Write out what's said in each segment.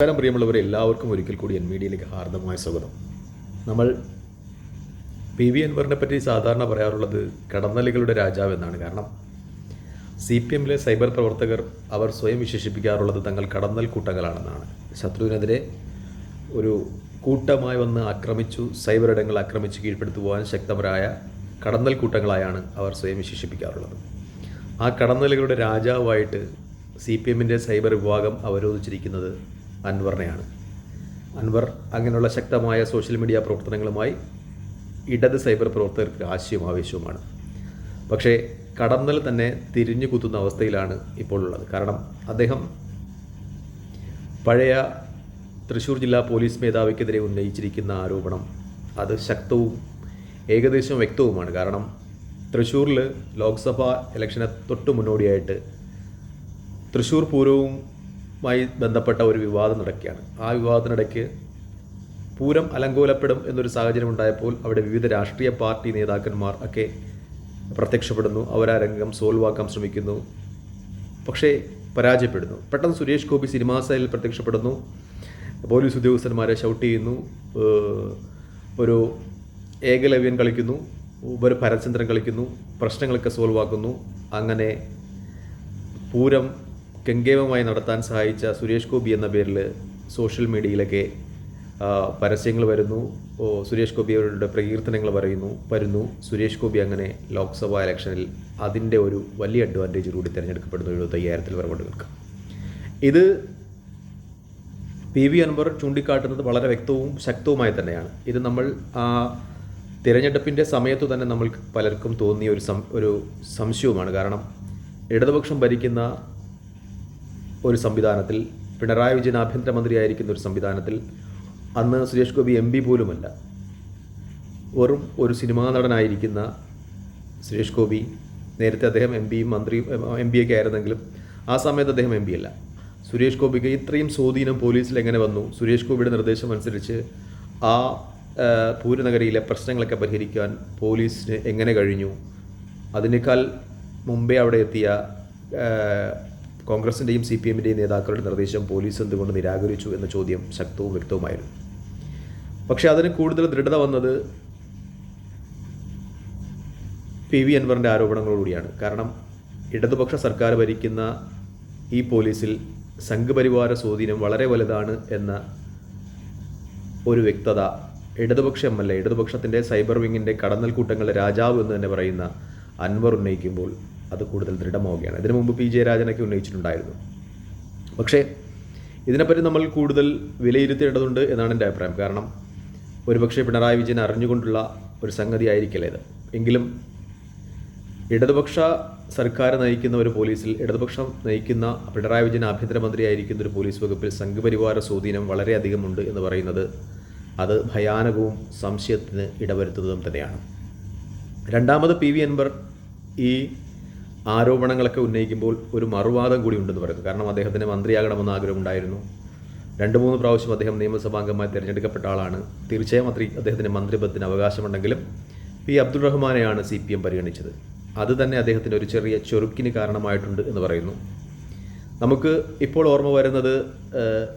നമസ്കാരം പ്രിയമുള്ളവരെ എല്ലാവർക്കും ഒരിക്കൽ കൂടി എൻ മീഡിയയിലേക്ക് ഹാർദമായ സ്വാഗതം. നമ്മൾ പി വി അൻവറിനെ പറ്റി സാധാരണ പറയാറുള്ളത് കടന്നലുകളുടെ രാജാവ് എന്നാണ്. കാരണം സി പി എമ്മിലെ സൈബർ പ്രവർത്തകർ അവർ സ്വയം വിശേഷിപ്പിക്കാറുള്ളത് തങ്ങൾ കടന്നൽ കൂട്ടങ്ങളാണെന്നാണ്. ശത്രുവിനെതിരെ ഒരു കൂട്ടമായി വന്ന് ആക്രമിച്ചു സൈബർ ഇടങ്ങൾ ആക്രമിച്ച് കീഴ്പ്പെടുത്തുവാൻ ശക്തരായ കടന്നൽ കൂട്ടങ്ങളായാണ് അവർ സ്വയം വിശേഷിപ്പിക്കാറുള്ളത്. ആ കടന്നലുകളുടെ രാജാവായിട്ട് സി പി എമ്മിന്റെ സൈബർ വിഭാഗം അവരോധിച്ചിരിക്കുന്നത് അൻവറിനെയാണ്. അൻവർ അങ്ങനെയുള്ള ശക്തമായ സോഷ്യൽ മീഡിയ പ്രവർത്തനങ്ങളുമായി ഇടത് സൈബർ പ്രവർത്തകർക്ക് ആശയവും ആവേശവുമാണ്. പക്ഷേ കടന്നൽ തന്നെ തിരിഞ്ഞു കുത്തുന്ന അവസ്ഥയിലാണ് ഇപ്പോൾ ഉള്ളത്. കാരണം അദ്ദേഹം പഴയ തൃശ്ശൂർ ജില്ലാ പോലീസ് മേധാവിക്കെതിരെ ഉന്നയിച്ചിരിക്കുന്ന ആരോപണം അത് ശക്തവും ഏകദേശം വ്യക്തവുമാണ്. കാരണം തൃശ്ശൂരിൽ ലോക്സഭാ ഇലക്ഷനെ തൊട്ട് മുന്നോടിയായിട്ട് തൃശ്ശൂർ പൂരവുമായി ബന്ധപ്പെട്ട ഒരു വിവാദം നടക്കുകയാണ്. ആ വിവാദത്തിനിടയ്ക്ക് പൂരം അലങ്കോലപ്പെടും എന്നൊരു സാഹചര്യം ഉണ്ടായപ്പോൾ അവിടെ വിവിധ രാഷ്ട്രീയ പാർട്ടി നേതാക്കന്മാർ ഒക്കെ പ്രത്യക്ഷപ്പെടുന്നു. അവർ ആ രംഗം സോൾവാക്കാൻ ശ്രമിക്കുന്നു. പക്ഷേ പരാജയപ്പെടുന്നു. പെട്ടെന്ന് സുരേഷ് ഗോപി സിനിമാ സൈലിൽ പ്രത്യക്ഷപ്പെടുന്നു. പോലീസ് ഉദ്യോഗസ്ഥന്മാരെ ഷൗട്ട് ചെയ്യുന്നു. ഒരു ഏകലവ്യൻ കളിക്കുന്നു. ഒരു ഭരചന്ദ്രൻ കളിക്കുന്നു. പ്രശ്നങ്ങളൊക്കെ സോൾവാക്കുന്നു. അങ്ങനെ പൂരം കെങ്കേമമായി നടത്താൻ സഹായിച്ച സുരേഷ് ഗോപി എന്ന പേരിൽ സോഷ്യൽ മീഡിയയിലൊക്കെ പരസ്യങ്ങൾ വരുന്നു. സുരേഷ് ഗോപി അവരുടെ പ്രകീർത്തനങ്ങൾ പറയുന്നു. വരുന്നു. സുരേഷ് ഗോപി അങ്ങനെ ലോക്സഭാ ഇലക്ഷനിൽ അതിന്റെ ഒരു വലിയ അഡ്വാന്റേജ് കൂടി തിരഞ്ഞെടുക്കപ്പെടുന്നു എഴുപത്തയ്യായിരത്തിൽ വരെ വോട്ടുകൾക്ക് ഇത് പി വി അൻവർ ചൂണ്ടിക്കാട്ടുന്നത് വളരെ വ്യക്തവും ശക്തവുമായി തന്നെയാണ്. ഇത് നമ്മൾ ആ തിരഞ്ഞെടുപ്പിന്റെ സമയത്ത് തന്നെ നമ്മൾ പലർക്കും തോന്നിയ ഒരു സം ഒരു സംശയവുമാണ്. കാരണം ഇടതുപക്ഷം ഭരിക്കുന്ന ഒരു സംവിധാനത്തിൽ പിണറായി വിജയൻ ആഭ്യന്തരമന്ത്രിയായിരിക്കുന്ന ഒരു സംവിധാനത്തിൽ അന്ന് സുരേഷ് ഗോപി എം പി പോലുമല്ല. വെറും ഒരു സിനിമാ നടനായിരിക്കുന്ന സുരേഷ് ഗോപി നേരത്തെ അദ്ദേഹം എം പിയും മന്ത്രിയും എം പി ഒക്കെ ആയിരുന്നെങ്കിലും ആ സമയത്ത് അദ്ദേഹം എം പി അല്ല. സുരേഷ് ഗോപിക്ക് ഇത്രയും സ്വാധീനം പോലീസിൽ എങ്ങനെ വന്നു? സുരേഷ് ഗോപിയുടെ നിർദ്ദേശം അനുസരിച്ച് ആ പൂരനഗരിയിലെ പ്രശ്നങ്ങളൊക്കെ പരിഹരിക്കാൻ പോലീസിന് എങ്ങനെ കഴിഞ്ഞു? അതിനേക്കാൾ മുമ്പേ അവിടെ എത്തിയ കോൺഗ്രസിന്റെയും സി പി എമ്മിന്റെയും നേതാക്കളുടെ നിർദ്ദേശം പോലീസ് എന്തുകൊണ്ട് നിരാകരിച്ചു എന്ന ചോദ്യം ശക്തവും വ്യക്തവുമായിരുന്നു. പക്ഷേ അതിന് കൂടുതൽ ദൃഢത വന്നത് പി വി അൻവറിന്റെ ആരോപണങ്ങളോടുകൂടിയാണ് കാരണം ഇടതുപക്ഷ സർക്കാർ ഭരിക്കുന്ന ഈ പോലീസിൽ സംഘപരിവാര സ്വാധീനം വളരെ വലുതാണ് എന്ന ഒരു വ്യക്തത ഇടതുപക്ഷ എം എൽ എ ഇടതുപക്ഷത്തിന്റെ സൈബർ വിങ്ങിന്റെ കടന്നൽ കൂട്ടങ്ങളുടെ രാജാവ് എന്ന് തന്നെ പറയുന്ന അൻവർ ഉന്നയിക്കുമ്പോൾ അത് കൂടുതൽ ദൃഢമാവുകയാണ്. ഇതിനു മുമ്പ് പി. ജയരാജനൊക്കെ ഉന്നയിച്ചിട്ടുണ്ടായിരുന്നു. പക്ഷേ ഇതിനെപ്പറ്റി നമ്മൾ കൂടുതൽ വിലയിരുത്തേണ്ടതുണ്ട് എന്നാണ് എന്റെ അഭിപ്രായം. കാരണം ഒരുപക്ഷെ പിണറായി വിജയൻ അറിഞ്ഞുകൊണ്ടുള്ള ഒരു സംഗതി ആയിരിക്കില്ല ഇത്. എങ്കിലും ഇടതുപക്ഷ സർക്കാർ നയിക്കുന്ന ഒരു പോലീസിൽ ഇടതുപക്ഷം നയിക്കുന്ന പിണറായി വിജയൻ ആഭ്യന്തരമന്ത്രിയായിരിക്കുന്ന ഒരു പോലീസ് വകുപ്പിൽ സംഘപരിവാര സ്വാധീനം വളരെയധികമുണ്ട് എന്ന് പറയുന്നത് അത് ഭയാനകവും സംശയത്തിന് ഇടവരുത്തുന്നതും തന്നെയാണ്. രണ്ടാമത് പി. വി. അൻവർ ഈ ആരോപണങ്ങളൊക്കെ ഉന്നയിക്കുമ്പോൾ ഒരു മറുവാദം കൂടി ഉണ്ടെന്ന് പറയുന്നു. കാരണം അദ്ദേഹത്തിന് മന്ത്രിയാകണമെന്ന് ആഗ്രഹമുണ്ടായിരുന്നു. രണ്ട് മൂന്ന് പ്രാവശ്യം അദ്ദേഹം നിയമസഭാംഗമായി തിരഞ്ഞെടുക്കപ്പെട്ട ആളാണ്. തീർച്ചയായും അത്ര അദ്ദേഹത്തിന് മന്ത്രിപദത്തിന് അവകാശമുണ്ടെങ്കിലും പി അബ്ദുൾ റഹ്മാനെയാണ് സി പി എം പരിഗണിച്ചത്. അത് തന്നെ അദ്ദേഹത്തിന് ഒരു ചെറിയ ചൊറുക്കിന് കാരണമായിട്ടുണ്ട് എന്ന് പറയുന്നു. നമുക്ക് ഇപ്പോൾ ഓർമ്മ വരുന്നത്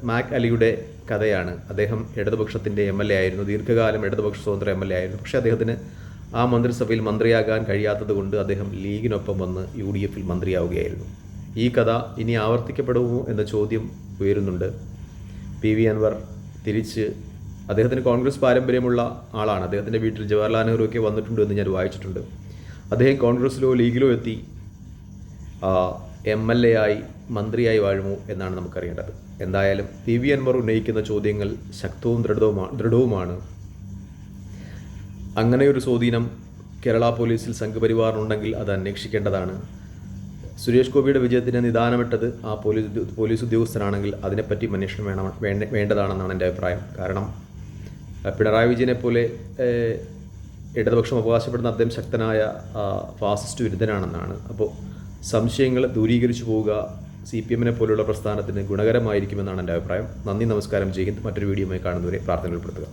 മാക് അലിയുടെ കഥയാണ്. അദ്ദേഹം ഇടതുപക്ഷത്തിന്റെ എം എൽ എ ആയിരുന്നു. ദീർഘകാലം ഇടതുപക്ഷ സ്വതന്ത്ര എം എൽ എ ആയിരുന്നു. പക്ഷേ അദ്ദേഹത്തിന് ആ മന്ത്രിസഭയിൽ മന്ത്രിയാകാൻ കഴിയാത്തതുകൊണ്ട് അദ്ദേഹം ലീഗിനൊപ്പം വന്ന് യു ഡി എഫിൽ മന്ത്രിയാവുകയായിരുന്നു. ഈ കഥ ഇനി ആവർത്തിക്കപ്പെടുമോ എന്ന ചോദ്യം ഉയരുന്നുണ്ട്. പി വി അൻവർ തിരിച്ച് അദ്ദേഹത്തിന് കോൺഗ്രസ് പാരമ്പര്യമുള്ള ആളാണ്. അദ്ദേഹത്തിന്റെ വീട്ടിൽ ജവഹർലാൽ നെഹ്റു ഒക്കെ വന്നിട്ടുണ്ട് എന്ന് ഞാൻ വായിച്ചിട്ടുണ്ട്. അദ്ദേഹം കോൺഗ്രസ്സിലോ ലീഗിലോ എത്തി എം എൽ എ ആയി മന്ത്രിയായി വാഴുമോ എന്നാണ് നമുക്കറിയേണ്ടത്. എന്തായാലും പി വി അൻവർ ഉന്നയിക്കുന്ന ചോദ്യങ്ങൾ ശക്തവും ദൃഢവുമാണ് ദൃഢവുമാണ്. അങ്ങനെ ഒരു സ്വാധീനം കേരള പോലീസിൽ സംഘപരിവാറിനുണ്ടെങ്കിൽ അത് അന്വേഷിക്കേണ്ടതാണ്. സുരേഷ് ഗോപിയുടെ വിജയത്തിന് നിദാനമിട്ടത് ആ പോലീസ് പോലീസ് ഉദ്യോഗസ്ഥനാണെങ്കിൽ അതിനെപ്പറ്റി അന്വേഷണം വേണം വേണ്ട വേണ്ടതാണെന്നാണ് എന്റെ അഭിപ്രായം. കാരണം പിണറായി വിജയനെ പോലെ ഇടതുപക്ഷം അവകാശപ്പെടുന്ന അദ്ദേഹം ശക്തനായ ഫാസിസ്റ്റ് വിരുദ്ധനാണെന്നാണ്. അപ്പോൾ സംശയങ്ങൾ ദൂരീകരിച്ചു പോവുക സി പി എമ്മിനെ പോലുള്ള പ്രസ്ഥാനത്തിന് ഗുണകരമായിരിക്കുമെന്നാണ് എന്റെ അഭിപ്രായം. നന്ദി നമസ്കാരം. ജയ് ഹിന്ദ്. മറ്റൊരു വീഡിയോയുമായി കാണുന്നവരെ പ്രാർത്ഥന ഉൾപ്പെടുത്തുക